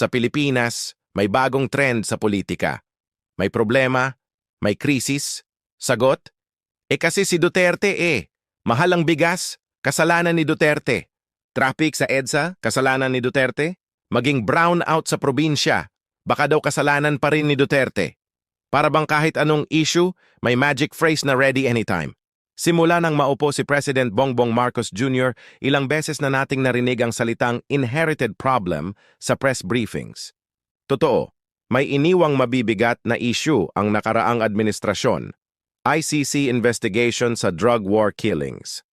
Sa Pilipinas, may bagong trend sa politika. May problema, may krisis, sagot? Eh kasi si Duterte eh. Mahal ang bigas, kasalanan ni Duterte. Traffic sa EDSA, kasalanan ni Duterte. Maging brown out sa probinsya, baka daw kasalanan pa rin ni Duterte. Para bang kahit anong issue, may magic phrase na ready anytime. Simula nang maupo si President Bongbong Marcos Jr., ilang beses na nating narinig ang salitang inherited problem sa press briefings. Totoo, may iniwang mabibigat na issue ang nakaraang administrasyon, ICC investigation sa drug war killings.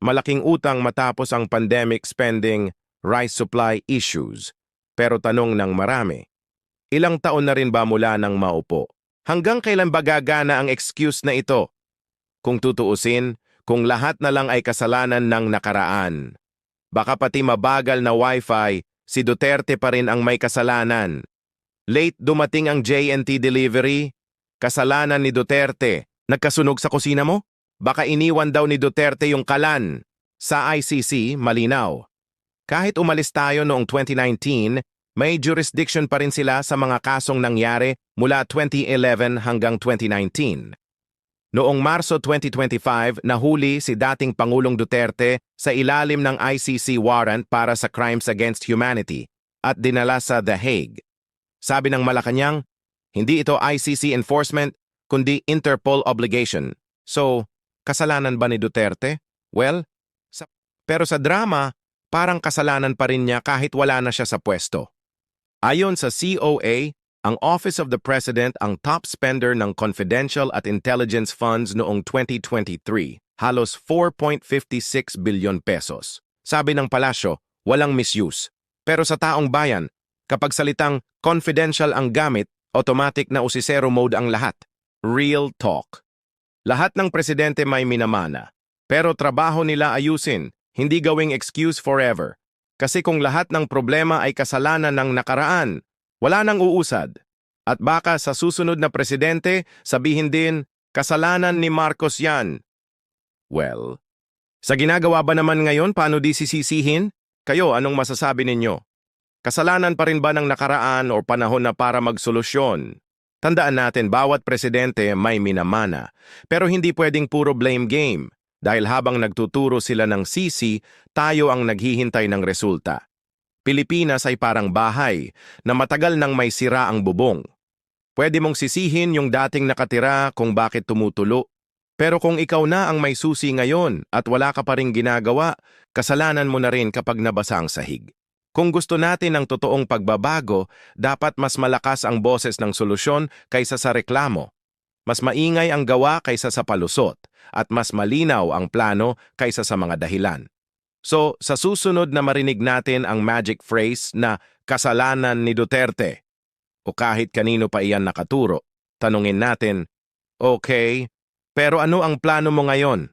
Malaking utang matapos ang pandemic spending, rice supply issues. Pero tanong ng marami, ilang taon na rin ba mula nang maupo? Hanggang kailan ba gagana ang excuse na ito? Kung tutuusin, kung lahat na lang ay kasalanan ng nakaraan. Baka pati mabagal na wifi, si Duterte pa rin ang may kasalanan. Late dumating ang JNT delivery, kasalanan ni Duterte. Nagkasunog sa kusina mo? Baka iniwan daw ni Duterte yung kalan. Sa ICC, malinaw. Kahit umalis tayo noong 2019, may jurisdiction pa rin sila sa mga kasong nangyari mula 2011 hanggang 2019. Noong Marso 2025, nahuli si dating Pangulong Duterte sa ilalim ng ICC warrant para sa Crimes Against Humanity at dinala sa The Hague. Sabi ng Malacanang, hindi ito ICC enforcement, kundi Interpol obligation. So, kasalanan ba ni Duterte? Well, sa, pero sa drama, parang kasalanan pa rin niya kahit wala na siya sa pwesto. Ayon sa COA, ang Office of the President ang top spender ng confidential at intelligence funds noong 2023, halos 4.56 bilyon pesos. Sabi ng palasyo, walang misuse. Pero sa taong bayan, kapag salitang confidential ang gamit, automatic na usisero mode ang lahat. Real talk. Lahat ng presidente may minamana, pero trabaho nila ayusin, hindi gawing excuse forever. Kasi kung lahat ng problema ay kasalanan ng nakaraan, wala nang uusad. At baka sa susunod na presidente, sabihin din, kasalanan ni Marcos yan. Well, sa ginagawa ba naman ngayon, paano di sisisihin? Kayo, anong masasabi ninyo? Kasalanan pa rin ba ng nakaraan o panahon na para magsolusyon? Tandaan natin, bawat presidente may minamana, pero hindi pwedeng puro blame game. Dahil habang nagtuturo sila ng sisi, tayo ang naghihintay ng resulta. Pilipinas ay parang bahay na matagal nang may sira ang bubong. Pwede mong sisihin yung dating nakatira kung bakit tumutulo. Pero kung ikaw na ang may susi ngayon at wala ka pa rin ginagawa, kasalanan mo na rin kapag nabasa ang sahig. Kung gusto natin ng totoong pagbabago, dapat mas malakas ang boses ng solusyon kaysa sa reklamo. Mas maingay ang gawa kaysa sa palusot at mas malinaw ang plano kaysa sa mga dahilan. So, sa susunod na marinig natin ang magic phrase na kasalanan ni Duterte o kahit kanino pa iyan nakaturo, tanungin natin, okay, pero ano ang plano mo ngayon?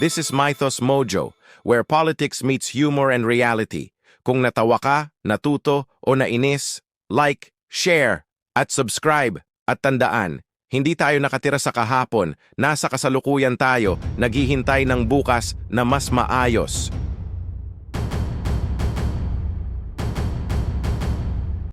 This is Mythos Mojo, where politics meets humor and reality. Kung natawa ka, natuto o nainis, like, share, at subscribe. At tandaan, hindi tayo nakatira sa kahapon, nasa kasalukuyan tayo, naghihintay ng bukas na mas maayos.